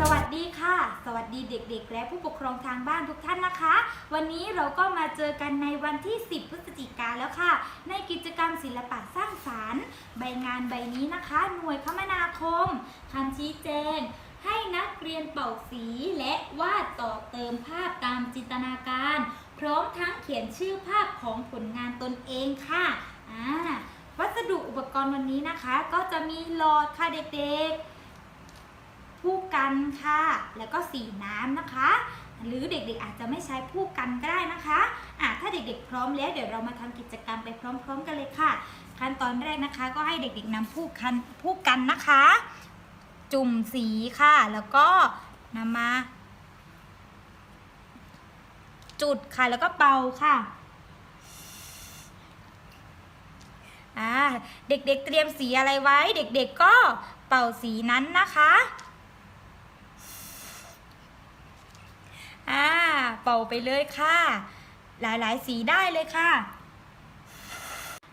สวัสดีค่ะ สวัสดีเด็กๆ และผู้ปกครองทางบ้านทุกท่านนะคะ วันนี้เราก็มาเจอกันในวันที่ 10 พฤศจิกาแล้วค่ะ ในกิจกรรมศิลปะสร้างสารรค์ ใบงานใบนี้นะคะ หน่วยคมนาคมคำชี้แจง ให้นักเรียนเป่าสีและวาดต่อเติมภาพตามจินตนาการ พร้อมทั้งเขียนชื่อภาพของผลงานตนเองค่ะอ่าวัสดุอุปกรณ์วันนี้นะคะ ก็จะมีหลอดค่ะเด็กๆ ผู้กันค่ะ แล้วก็สีน้ำนะคะ หรือเด็กๆอาจจะไม่ใช้ผู้กันก็ได้นะคะอะถ้าเด็กๆพร้อมแล้วเดี๋ยวเรามาทำกิจกรรมไปพร้อม ๆ กันเลยค่ะ ขั้นตอนแรกนะคะ ก็ให้เด็กๆนำผู้กันผู้กันนะคะ จุ่มสีค่ะ แล้วก็นำมาจุดค่ะแล้วก็เป่าค่ะเด็กๆเตรียมสีอะไรไว้ เด็กๆก็เป่าสีนั้นนะคะ อ่าเป่าไปเลยค่ะ หลายๆ สีได้เลยค่ะ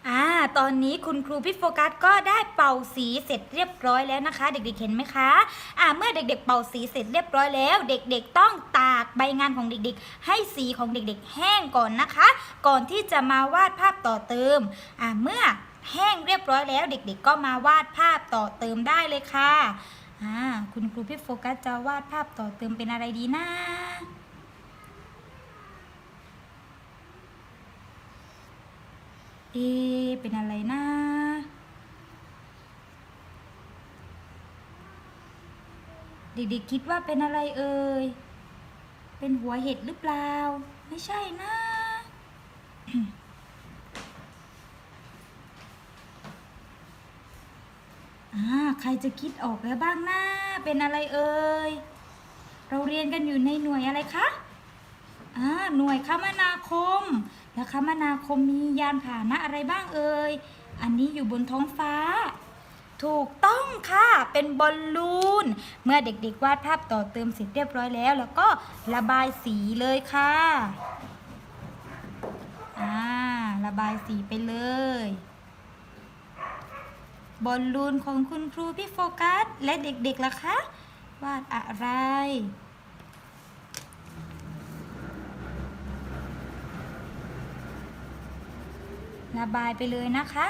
อ่าตอนนี้คุณครูพี่โฟกัสก็ได้เป่าสีเสร็จเรียบร้อยแล้วนะคะ เด็กๆเห็นไหมคะอ่าเมื่อเด็ก ๆ เป่าสีเสร็จเรียบร้อยแล้ว เด็กๆ ต้องตากใบงานของเด็กๆ ให้สีของเด็กๆ แห้งก่อนนะคะ ก่อนที่จะมาวาดภาพต่อเติมอ่าเมื่อแห้งเรียบร้อยแล้ว เด็ก ๆ ก็มาวาดภาพต่อเติมได้เลยค่ะอ่าคุณครูพี่โฟกัสจะวาดภาพต่อเติมเป็นอะไรดีนะ เอ เป็นอะไรนะเด็กๆคิดว่าเป็นอะไรเอ่ย เป็นหัวเห็ดหรือเปล่า ไม่ใช่นะอ่าใครจะคิดออกแล้วบ้างนะเป็นอะไรเอ่ย เราเรียนกันอยู่ในหน่วยอะไรคะอ่าหน่วยคมนาคม แล้วคมนาคมมียานพาหนะอะไรบ้างเอ่ย อันนี้อยู่บนท้องฟ้า ถูกต้องค่ะ เป็นบอลลูน เมื่อเด็กๆวาดภาพต่อเติมเสร็จเรียบร้อยแล้ว แล้วก็ระบายสีเลยค่ะอ่าระบายสีไปเลยบอลลูนของคุณครูพี่โฟกัส และเด็กๆล่ะคะ วาดอะไร ระบายไปเลยนะคะ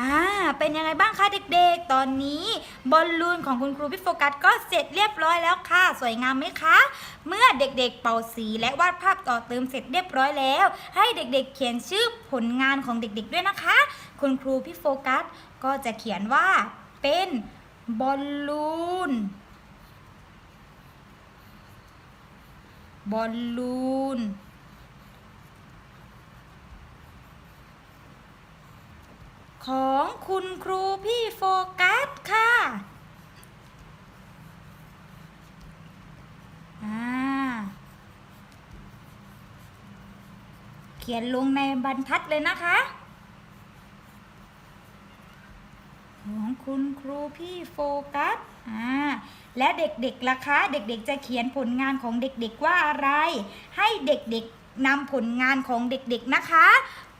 อ่า เป็นยังไงบ้างคะเด็กๆ ตอนนี้บอลลูนของคุณครูพี่โฟกัสก็เสร็จเรียบร้อยแล้วค่ะ สวยงามไหมคะ เมื่อเด็กๆ เป่าสีและวาดภาพต่อเติมเสร็จเรียบร้อยแล้ว ให้เด็กๆ เขียนชื่อผลงานของเด็กๆ ด้วยนะคะ คุณครูพี่โฟกัสก็จะเขียนว่าเป็นบอลลูน บอลลูน ของคุณครูพี่โฟกัสค่ะอ่าเขียนลงในบรรทัดเลยนะคะ ของคุณครูพี่โฟกัส อ่า และเด็กๆล่ะคะ เด็กๆจะเขียนผลงานของเด็กๆว่าอะไร ให้เด็กๆนำผลงานของเด็กๆนะคะ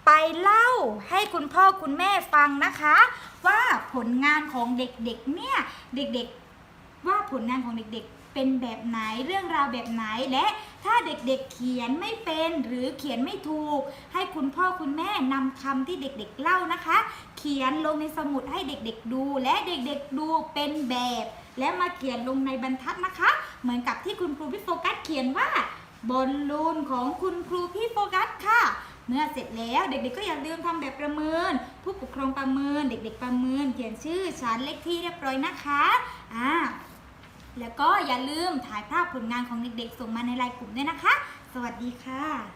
ไปเล่าให้คุณพ่อคุณแม่ฟังนะคะ ว่าผลงานของเด็กๆเนี่ยเด็กๆว่าผลงานของเด็กๆเป็นแบบไหนเรื่องราวแบบไหนและถ้าเด็กๆเขียนไม่เป็นหรือเขียนไม่ถูก ให้คุณพ่อคุณแม่นำคำที่เด็กๆเล่านะคะ เขียนลงในสมุดให้เด็กๆดู และเด็กๆดูเป็นแบบ และมาเขียนลงในบรรทัดนะคะ เหมือนกับที่คุณครูพี่โฟกัสเขียนว่าบอลลูนของคุณครูพี่โฟกัสค่ะ เมื่อเสร็จแล้วเด็กๆก็อย่าลืมทำแบบประเมิน ผู้ปกครองประเมิน เด็กๆประเมิน เขียนชื่อชั้นเลขที่เรียบร้อยนะคะอ่าแล้วก็อย่าลืมถ่ายภาพผลงานของเด็กๆ ส่งมาในไลน์กลุ่มด้วยนะคะ สวัสดีค่ะ